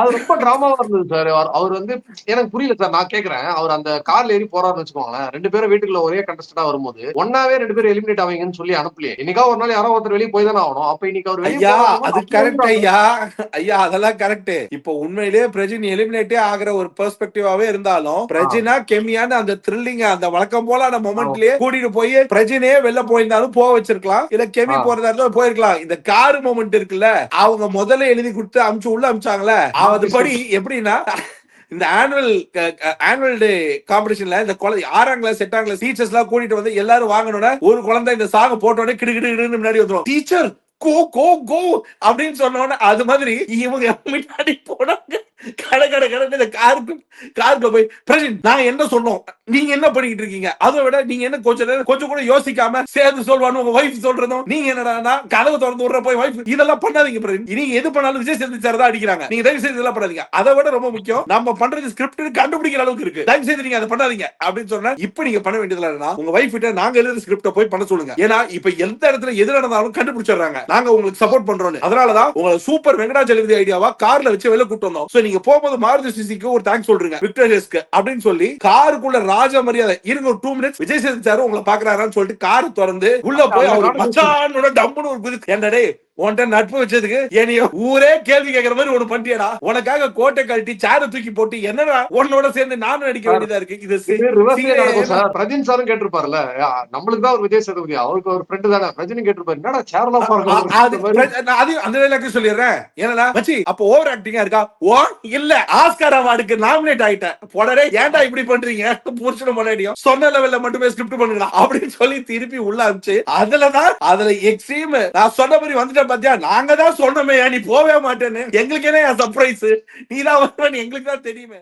அது ரொம்ப டிராமாவா இருந்தது சார் அவர் வந்து எனக்கு புரியல சார் நான் கேக்குறேன். அவர் அந்த கார்ல ஏறி போறாருன்னு வச்சுக்கோங்களேன். ரெண்டு பேரும் வீட்டுக்குள்ள ஒரே கண்டஸ்டா வரும்போது ஒன்னாவே ரெண்டு பேரும் எலிமினேட் ஆவீங்கன்னு சொல்லி அனுப்பலையே. இன்னைக்கா ஒரு நாள் யாரோ ஒருத்தர் வெளியே போய் தானே ஆகணும். அப்ப இன்னைக்கு அவர் ஐயா அது கரெக்ட் ஐயா. ஐயா அதெல்லாம் கரெக்ட் இப்போ உண்மையிலேயே பிரஜின் எலிமினேட்டே ஆகிற ஒரு பெர்ஸ்பெக்டிவாவே இருந்தாலும் பிரஜினா கெமியான அந்த த்ரில்லிங் அந்த வழக்கம் போல அந்த மொமெண்ட்லயே கூட்டிட்டு போய் பிரஜினே வெளில போயிருந்தாலும் போக வச்சிருக்கலாம். இல்ல கெமி. போறதா இருந்தாலும் போயிருக்கலாம். இந்த கார் மொமெண்ட் இருக்குல்ல அவங்க முதல்ல எழுதி கொடுத்து அமுச்சு உள்ள அமிச்சாங்களே அதுபடி எப்படின்னா இந்த ஆனுவல் ஆனுவல் டே காம்படிஷன்ல இந்த குழந்தை ஆறாம் கிளாஸ் எட்டாம் கிளாஸ் டீச்சர்ஸ் எல்லாம் கூட்டிட்டு வந்து எல்லாரும் வாங்கணும்னா ஒரு குழந்தை இந்த சாங் போட்ட உடனே கிடு கிடு கிடுன்னு முன்னாடி வந்துடும் டீச்சர் கோ கோ கோ அப்படின்னு சொன்ன அது மாதிரி இவங்க முன்னாடி போனாங்க. கட கட கடன்னு இந்த காருக்கு காருக்கு போய் பிரசிடன்ட் நான் என்ன சொன்னோம்? நீங்க என்ன பண்ணிட்டு இருக்கீங்க? அதை விட நீங்க என்ன கொஞ்சம் கொஞ்சம் கூட யோசிக்காம சேர்ந்து சொல்வானு உங்க வைஃப் சொல்றதும் நீங்க என்னடா கதவு திறந்து விடுற போய் வைஃப் இதெல்லாம் பண்ணாதீங்க நீங்க எது பண்ணாலும் விஜய் சேர்ந்து சார் தான் அடிக்கிறாங்க. நீங்க தயவு செய்து இதெல்லாம் பண்ணாதீங்க. அதை விட ரொம்ப முக்கியம் நம்ம பண்றது ஸ்கிரிப்ட் கண்டுபிடிக்கிற அளவுக்கு இருக்கு. தயவு செய்து நீங்க அதை பண்ணாதீங்க. அப்படின்னு சொன்னா இப்ப நீங்க பண்ண வேண்டியதுல என்னன்னா உங்க ஒய்ஃப் கிட்ட நாங்க எழுதுற ஸ்கிரிப்ட போய் பண்ண சொல்லுங்க. ஏன்னா இப்ப எந்த இடத்துல எது நடந்தாலும் கண்டுபிடிச்சிடுறாங்க. நாங்க உங்களுக்கு சப்போர்ட் பண்றோம் அதனாலதான் உங்களை சூப்பர் வெங்கடாச்சலபதி ஐடியாவா கார்ல வச்சு வெளில கூட்டு வந்தோம். நீங்க போகும்போது மாருதி சிசிக்கு ஒரு தேங்க்ஸ் சொல்றீங்க விக்டோரியஸ்க்கு அப்படின்னு சொல்லி காருக்குள்ள ராஜ மரியாதை. இருங்க ஒரு two minutes Vijay Sethu sir உங்களை பாக்குறாரான்னு சொல்லிட்டு கார் திறந்து உள்ள போய் அவர் மச்சானோட டம்முன்னு ஒரு குதி ஏன்டா டேய் உன்கிட்ட நட்பு வச்சதுக்கு என்னைய ஊரே கேள்வி கேட்கற மாதிரி ஒண்ணு பண்ணிட்டியடா. உனக்காக கோட்டை கழட்டி சேர தூக்கி போட்டு என்னடா உன்னோட சேர்ந்து நானும் நடிக்க வேண்டியதா இருக்கு? இது பிரஜின் சாரும் கேட்டிருப்பாருல்ல. ஆ, நம்மளுக்கு தான் ஒரு விஜய் சேதுபதி. அவருக்கு ஒரு ஃப்ரெண்டு தானே. பிரஜினி கேட்டிருப்பாரு. என்னடா சேர்லாம் அது அந்த டைலாக்கு சொல்லிடுறேன். ஏன்னா மச்சி அப்ப ஓவர் ஆக்டிங்கா இருக்கா? ஓ இல்ல. ஆஸ்கார் அவார்டுக்கு நாமினேட் ஆயிட்டேன். போடவே ஏன்டா இப்படி பண்றீங்க? புருஷன முன்னாடியும். சொன்ன லெவல்ல மட்டுமே ஸ்கிரிப்ட் பண்ணுங்களா அப்படின்னு சொல்லி திருப்பி உள்ள அனுப்பிச்சு அதுலதான் அதுல எக்ஸ்ட்ரீம் நான் சொன்ன மாதிரி வந்துட்டேன் பாத்தியா? நாங்க தான் சொன்னோமே நீ போவே மாட்டேன்னு. எங்களுக்கு என்ன சர்ப்ரைஸ் நீ தான் வருவேன்னு எங்களுக்கு தான் தெரியுமே.